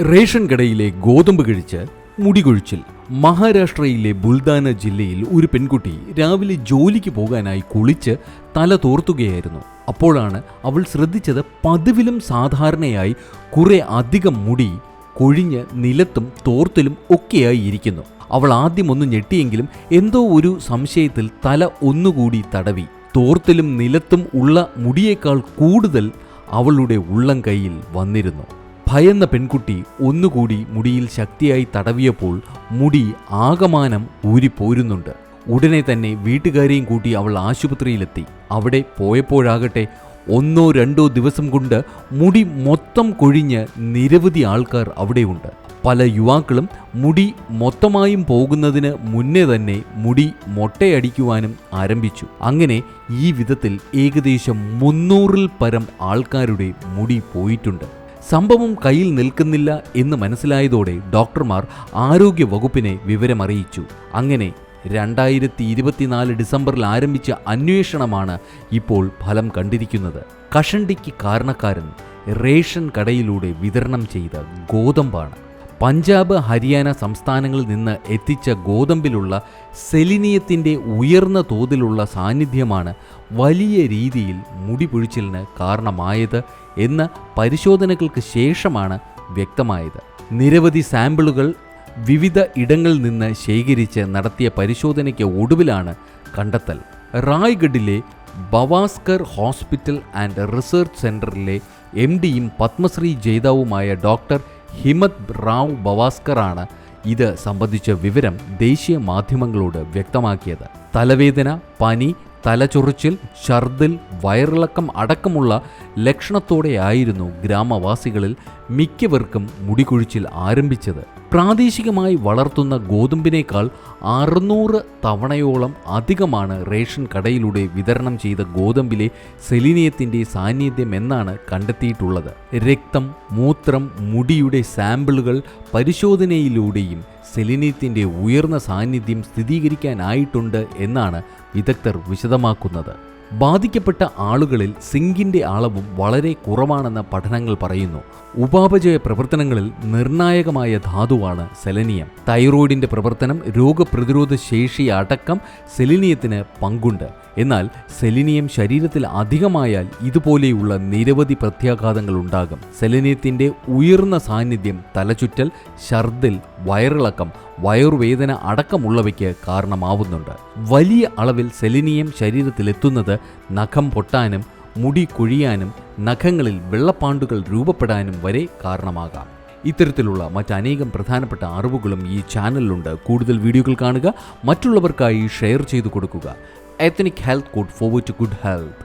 Ration കടയിലെ ഗോതമ്പ് കഴിച്ച് മുടികൊഴിച്ചിൽ. മഹാരാഷ്ട്രയിലെ ബുൽദാന ജില്ലയിൽ ഒരു പെൺകുട്ടി രാവിലെ ജോലിക്ക് പോകാനായി കുളിച്ച് തല തോർത്തുകയായിരുന്നു. അപ്പോഴാണ് അവൾ ശ്രദ്ധിച്ചത് പതിവിലും സാധാരണയായി കുറെ അധികം മുടി കൊഴിഞ്ഞ് നിലത്തും തോർത്തിലും ഒക്കെയായി ഇരിക്കുന്നു. അവൾ ആദ്യം ഒന്ന് ഞെട്ടിയെങ്കിലും എന്തോ ഒരു സംശയത്തിൽ തല ഒന്നുകൂടി തടവി. തോർത്തിലും നിലത്തും ഉള്ള മുടിയേക്കാൾ കൂടുതൽ അവളുടെ ഉള്ളം കൈയിൽ വന്നിരുന്നു. ഭയന്ന പെൺകുട്ടി ഒന്നുകൂടി മുടിയിൽ ശക്തിയായി തടവിയപ്പോൾ മുടി ആകമാനം ഊരിപ്പോരുന്നുണ്ട്. ഉടനെ തന്നെ വീട്ടുകാരെയും കൂട്ടി അവൾ ആശുപത്രിയിലെത്തി. അവിടെ പോയപ്പോഴാകട്ടെ ഒന്നോ രണ്ടോ ദിവസം കൊണ്ട് മുടി മൊത്തം കൊഴിഞ്ഞ് നിരവധി ആൾക്കാർ അവിടെയുണ്ട്. പല യുവാക്കളും മുടി മൊത്തമായും പോകുന്നതിന് മുന്നേ തന്നെ മുടി മൊട്ടയടിക്കുവാനും ആരംഭിച്ചു. അങ്ങനെ ഈ വിധത്തിൽ ഏകദേശം മുന്നൂറിൽ പരം ആൾക്കാരുടെ മുടി പോയിട്ടുണ്ട്. സംഭവം കയ്യിൽ നിൽക്കുന്നില്ല എന്ന് മനസ്സിലായതോടെ ഡോക്ടർമാർ ആരോഗ്യ വകുപ്പിനെ വിവരമറിയിച്ചു. അങ്ങനെ രണ്ടായിരത്തി ഇരുപത്തിനാല് ഡിസംബറിൽ ആരംഭിച്ച അന്വേഷണമാണ് ഇപ്പോൾ ഫലം കണ്ടിരിക്കുന്നത്. കഷണ്ടിക്ക് കാരണക്കാരൻ റേഷൻ കടയിലൂടെ വിതരണം ചെയ്ത ഗോതമ്പാണ്. പഞ്ചാബ് ഹരിയാന സംസ്ഥാനങ്ങളിൽ നിന്ന് എത്തിച്ച ഗോതമ്പിലുള്ള സെലിനിയത്തിന്റെ ഉയർന്ന തോതിലുള്ള സാന്നിധ്യമാണ് വലിയ രീതിയിൽ മുടി പൊഴിച്ചിലിന് കാരണമായത് എന്ന് പരിശോധനകൾക്ക് ശേഷമാണ് വ്യക്തമായത്. നിരവധി സാമ്പിളുകൾ വിവിധ ഇടങ്ങളിൽ നിന്ന് ശേഖരിച്ച് നടത്തിയ പരിശോധനയ്ക്ക് ഒടുവിലാണ് കണ്ടെത്തൽ. റായ്ഗഡിലെ ബവാസ്കർ ഹോസ്പിറ്റൽ ആൻഡ് റിസർച്ച് സെന്ററിലെ എം ഡിയും പത്മശ്രീ ജേതാവുമായ ഡോക്ടർ ഹിമത് റാവ് ബവാസ്കറാണ് ഇത് സംബന്ധിച്ച വിവരം ദേശീയ മാധ്യമങ്ങളോട് വ്യക്തമാക്കിയത്. തലവേദന പനി തലചൊറിച്ചിൽ ഛർദിൽ വയറിളക്കം അടക്കമുള്ള ലക്ഷണത്തോടെയായിരുന്നു ഗ്രാമവാസികളിൽ മിക്കവർക്കും മുടികുഴിച്ചിൽ ആരംഭിച്ചത്. പ്രാദേശികമായി വളർത്തുന്ന ഗോതമ്പിനേക്കാൾ അറുന്നൂറ് തവണയോളം അധികമാണ് റേഷൻ കടയിലൂടെ വിതരണം ചെയ്ത ഗോതമ്പിലെ സെലിനിയത്തിന്റെ സാന്നിധ്യം എന്നാണ് കണ്ടെത്തിയിട്ടുള്ളത്. രക്തം മൂത്രം മുടിയുടെ സാമ്പിളുകൾ പരിശോധനയിലൂടെയും സെലിനിയത്തിന്റെ ഉയർന്ന സാന്നിധ്യം സ്ഥിരീകരിക്കാനായിട്ടുണ്ട് എന്നാണ് വിദഗ്ധർ വിശദമാക്കുന്നത്. ബാധിക്കപ്പെട്ട ആളുകളിൽ സിങ്കിന്റെ അളവും വളരെ കുറവാണെന്ന് പഠനങ്ങൾ പറയുന്നു. ഉപാപചയ പ്രവർത്തനങ്ങളിൽ നിർണായകമായ ധാതുവാണ് സെലനിയം. തൈറോയിഡിന്റെ പ്രവർത്തനം രോഗപ്രതിരോധ ശേഷി അടക്കം സെലിനിയത്തിന് പങ്കുണ്ട്. എന്നാൽ സെലിനിയം ശരീരത്തിൽ അധികമായാൽ ഇതുപോലെയുള്ള നിരവധി പ്രത്യാഘാതങ്ങൾ ഉണ്ടാകും. സെലിനിയത്തിന്റെ ഉയർന്ന സാന്നിധ്യം തലചുറ്റൽ ഛർദിൽ വയറിളക്കം വയറുവേദന അടക്കമുള്ളവയ്ക്ക് കാരണമാവുന്നുണ്ട്. വലിയ അളവിൽ സെലിനിയം ശരീരത്തിലെത്തുന്നത് നഖം പൊട്ടാനും മുടി കൊഴിയാനും നഖങ്ങളിൽ വെള്ളപ്പാണ്ടുകൾ രൂപപ്പെടാനും വരെ കാരണമാകാം. ഇത്തരത്തിലുള്ള മറ്റനേകം പ്രധാനപ്പെട്ട അറിവുകളും ഈ ചാനലിലുണ്ട്. കൂടുതൽ വീഡിയോകൾ കാണുക മറ്റുള്ളവർക്കായി ഷെയർ ചെയ്തു കൊടുക്കുക. Ethnic health code forward to good health